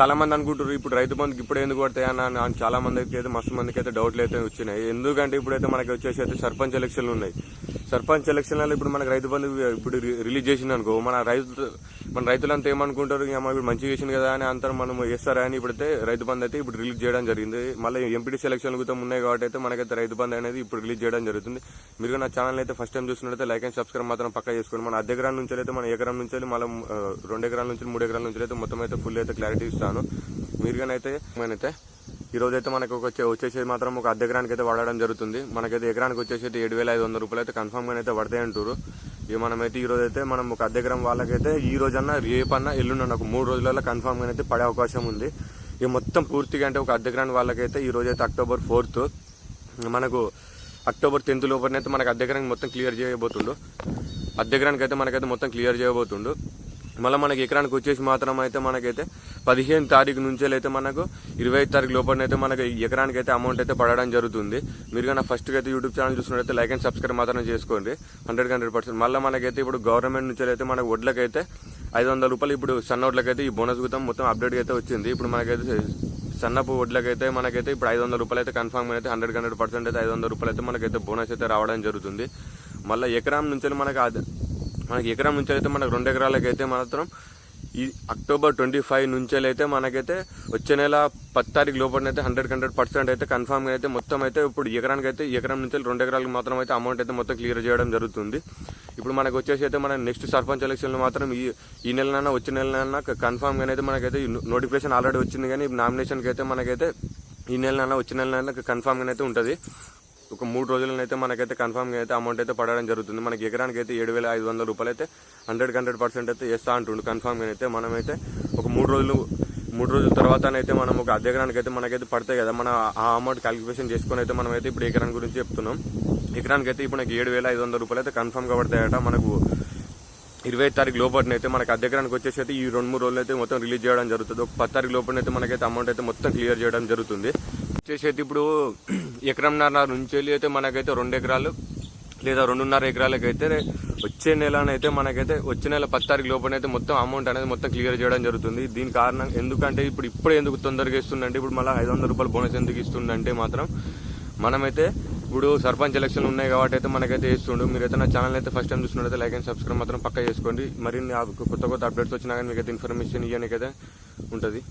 చాలా మంది అనుకుంటారు ఇప్పుడు రైతు బంధుకి ఇప్పుడు ఎందుకు పడతాయి అని- అని చాలా మందికి అయితే మస్తు మందికి అయితే డౌట్లు అయితే వచ్చినాయి. ఎందుకంటే ఇప్పుడైతే మనకి వచ్చేసి అయితే సర్పంచ్ ఎలక్షన్లు ఉన్నాయి. సర్పంచ్ ఎలక్షన్లలో ఇప్పుడు మనకి రైతు బంధు ఇప్పుడు రి- రిలీజ్ చేసింది అనుకో మన రైతు మన రైతులంతా ఏమనుకుంటారు ఇక ఇప్పుడు మంచిగా చేసింది కదా అని అంతా మనం వేస్తారా అని ఇప్పుడైతే రైతు బంధు అయితే ఇప్పుడు రిలీజ్ చేయడం జరిగింది. మళ్ళీ ఎంపీటీ సెలక్షన్లు కూడా ఉన్నాయి కాబట్టి అయితే మనకైతే రైతు బంధు అనేది ఇప్పుడు రిలీజ్ చేయడం జరుగుతుంది. మీరు నా ఛానల్ అయితే ఫస్ట్ టైం చూస్తున్నట్లయితే లైక్ అండ్ సబ్స్క్రైబ్ మాత్రం పక్కా చేసుకోండి. మన అద్దె ఎకరాల నుంచి అయితే మన ఎకరం నుంచి వెళ్ళి మళ్ళీ రెండు ఎకరాల నుంచి మూడు ఎకరాల నుంచి అయితే మొత్తం అయితే ఫుల్ అయితే క్లారిటీ ఇస్తాను. మీరు కానీ అయితే నేనైతే ఈ రోజు మనకు ఒక వచ్చేసి మాత్రం ఒక అర్ధ ఎకరానికి అయితే పడడం జరుగుతుంది. మనకైతే ఎకరానికి వచ్చేసి ఏడు వేల ఐదు వందల రూపాయలు అయితే కన్ఫామ్గా అయితే పడతాయి అంటారు. ఇక మనమైతే ఈ రోజైతే అయితే మనం ఒక అర్ధ ఎకరం వాళ్ళకైతే ఈ రోజన్నా రేపన్నా ఎల్లుండి ఒక మూడు రోజులలో కన్ఫామ్గా అయితే పడే అవకాశం ఉంది. ఇక మొత్తం పూర్తిగా అంటే ఒక అర్ధ ఎకరానికి వాళ్ళకైతే ఈ రోజైతే అక్టోబర్ ఫోర్త్ మనకు అక్టోబర్ టెన్త్ లోపలనైతే మనకు అర్ధ ఎకరానికి మొత్తం క్లియర్ చేయబోతుండు. అర్ధ ఎకరానికి అయితే మనకైతే మొత్తం క్లియర్ చేయబోతుండు. మళ్ళీ మనకి ఎకరానికి వచ్చేసి మాత్రం అయితే మనకైతే పదిహేను తారీఖు నుంచే అయితే మనకు ఇరవై ఐదు తారీఖు లోపల అయితే మనకి ఎకరానికి అయితే అమౌంట్ అయితే పడడం జరుగుతుంది. మీరు కానీ ఫస్ట్ అయితే యూట్యూబ్ ఛానల్ చూసినట్టయితే లైక్ అండ్ సబ్స్క్రైబ్ మాత్రం చేసుకోండి. హండ్రెడ్ హండ్రెడ్ పర్సెంట్ మళ్ళీ మనకైతే ఇప్పుడు గవర్నమెంట్ నుంచి అయితే మనకు వడ్లకైతే ఐదు వందల రూపాయలు ఇప్పుడు సన్న వడ్లకైతే ఈ బోనస్ గుతం మొత్తం అప్డేట్ అయితే వచ్చింది. ఇప్పుడు మనకైతే సన్నపు వడ్లకైతే మనకైతే ఇప్పుడు ఐదు వందల రూపాయలు అయితే కన్ఫర్మ్ అయితే హండ్రెడ్ హండ్రెడ్ పర్సెంట్ అయితే ఐదు వందల రూపాయలు అయితే మనకైతే బోనస్ అయితే రావడం జరుగుతుంది. మళ్ళీ ఎకరం నుంచి మనకి మనకి ఎకరం నుంచి అయితే మనకు రెండు ఎకరాలకి అయితే మాత్రం ఈ అక్టోబర్ ట్వంటీ ఫైవ్ నుంచేలైతే మనకైతే వచ్చే నెల పది తారీఖు లోపలనైతే హండ్రెడ్ హండ్రెడ్ పర్సెంట్ అయితే కన్ఫామ్గా అయితే మొత్తం అయితే ఇప్పుడు ఎకరానికి అయితే ఎకరం నుంచి రెండు ఎకరాలకు మాత్రం అయితే అమౌంట్ అయితే మొత్తం క్లియర్ చేయడం జరుగుతుంది. ఇప్పుడు మనకు వచ్చేసి అయితే మన నెక్స్ట్ సర్పంచ్ ఎలక్షన్లు మాత్రం ఈ ఈ నెలనైనా వచ్చే నెలనైనా కన్ఫామ్గా అయితే మనకైతే నోటిఫికేషన్ ఆల్రెడీ వచ్చింది కానీ నామినేషన్కి అయితే మనకైతే ఈ నెలనైనా వచ్చే నెలనైనా కన్ఫర్మ్ అయితే ఉంటుంది. ఒక మూడు రోజులనైతే మనకైతే కన్ఫర్మ్గా అయితే అమౌంట్ అయితే పడడం జరుగుతుంది. మనకి ఎకరానికి అయితే ఏడు వేల ఐదు వందల రూపాయలు అయితే హండ్రెడ్ హండ్రెడ్ పర్సెంట్ అయితే వేస్తా అంటుండు. కన్ఫామ్గా అయితే మనమైతే ఒక మూడు రోజులు మూడు రోజుల తర్వాత అయితే మనం ఒక అద్దె ఎకరానికి అయితే మనకైతే పడతాయి కదా. మన ఆ అమౌంట్ క్యాలిక్యులేషన్ చేసుకొని అయితే మనం అయితే ఇప్పుడు ఎకరాని గురించి చెప్తున్నాం. ఎకరానికి అయితే ఇప్పుడు నాకు ఏడు వేల ఐదు వందల రూపాయలు అయితే కన్ఫర్మ్గా పడతాయట. మనకు ఇరవై తారీఖు లోపల అయితే మనకి అద్దె ఎకరానికి వచ్చేసి అయితే ఈ రెండు మూడు రోజులు అయితే మొత్తం రిలీజ్ చేయడం జరుగుతుంది. ఒక పది తారీఖు లోపల అయితే మనకైతే అమౌంట్ అయితే మొత్తం క్లియర్ చేయడం జరుగుతుంది. వచ్చేసేది ఇప్పుడు ఎకరంన్నర నుంచి వెళ్ళి అయితే మనకైతే రెండు ఎకరాలు లేదా రెండున్నర ఎకరాలకు అయితే వచ్చే నెలనైతే మనకైతే వచ్చే నెల పది తారీఖు లోపలైతే మొత్తం అమౌంట్ అనేది మొత్తం క్లియర్ చేయడం జరుగుతుంది. దీని కారణం ఎందుకంటే ఇప్పుడు ఇప్పుడు ఎందుకు తొందరగా ఇస్తుందంటే ఇప్పుడు మళ్ళీ ఐదు వందల రూపాయలు బోనస్ ఎందుకు ఇస్తుందంటే మాత్రం మనమైతే ఇప్పుడు సర్పంచ్ ఎలక్షన్లు ఉన్నాయి కాబట్టి అయితే మనకైతే వేస్తుండు మీరైతే నా ఛానల్ అయితే ఫస్ట్ టైం చూస్తున్నట్టు లైక్ అండ్ సబ్స్క్రైబ్ మాత్రం పక్క చేసుకోండి. మరిన్ని కొత్త కొత్త అప్డేట్స్ వచ్చినా కానీ మీకైతే ఇన్ఫర్మేషన్ ఇవ్వడానికైతే ఉంటుంది.